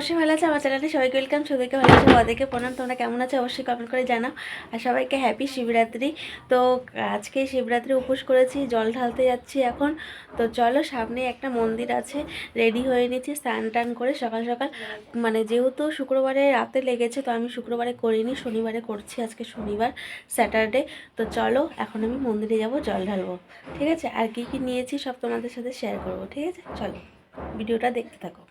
অবশ্যই ভালো আছে আমার চ্যানেলে। সবাইকে ওয়েলকাম, সবাইকে ভালো আছে ওদেরকে প্রণাম। তোমরা কেমন আছো অবশ্যই কমেন্ট করে জানাও। আর সবাইকে হ্যাপি শিবরাত্রি। তো আজকে শিবরাত্রি উপোস করেছি, জল ঢালতে যাচ্ছি এখন। তো চলো সামনে একটা মন্দির আছে রেডি হয়ে নিয়েছি, স্নান টান করে সকাল সকাল। মানে যেহেতু শুক্রবারে রাতে লেগেছে, তো আমি শুক্রবারে করিনি, শনিবারে করছি, আজকে শনিবার, স্যাটারডে। তো চলো, এখন আমি মন্দিরে যাব, জল ঢালবো। ঠিক আছে? আর কি কি নিয়েছি সব তোমাদের সাথে শেয়ার করব। ঠিক আছে? চলো, ভিডিওটা দেখতে থাকো।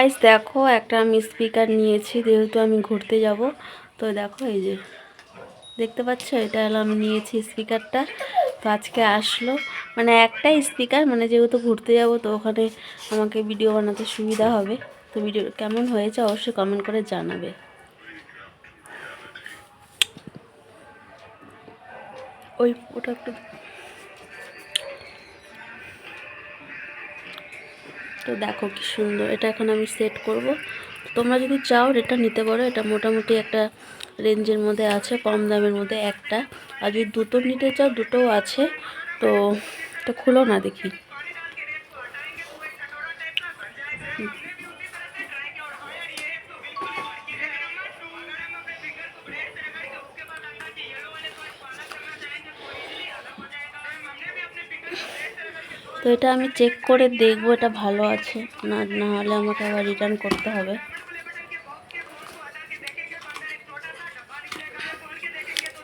গাইস দেখো, একটা আমি স্পিকার নিয়েছি, যেহেতু আমি ঘুরতে যাব, তো দেখো এই যে, দেখতে পাচ্ছ? এটা হলো আমি নিয়েছি স্পিকারটা তো আজকে আসলো। মানে একটাই স্পিকার মানে যেহেতু ঘুরতে যাব, তো ওখানে আমাকে ভিডিও বানাতে সুবিধা হবে। তো ভিডিও কেমন হয়েছে অবশ্যই কমেন্ট করে জানাবে। ওই, ওটা একটু তো দেখো কি সুন্দর, এটা এখন আমি সেট করব। তোমরা যদি চাও এটা নিতে পারো, এটা মোটামুটি একটা রেঞ্জের মধ্যে আছে, কম দামের মধ্যে একটা। আর যদি দুটো নিতে চাও, দুটোও আছে। তো এটা খুলো না দেখি। তো এটা আমি চেক করে দেখব এটা ভালো আছে। না না হলে আমাকে আবার রিটার্ন করতে হবে।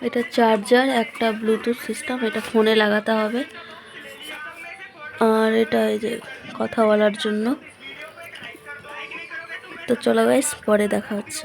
এটা চার্জার একটা ব্লুটুথ সিস্টেম এটা ফোনে লাগাতে হবে। আর এটা এই যে কথা বলার জন্য। তো চলো গাইস পরে দেখা হচ্ছে।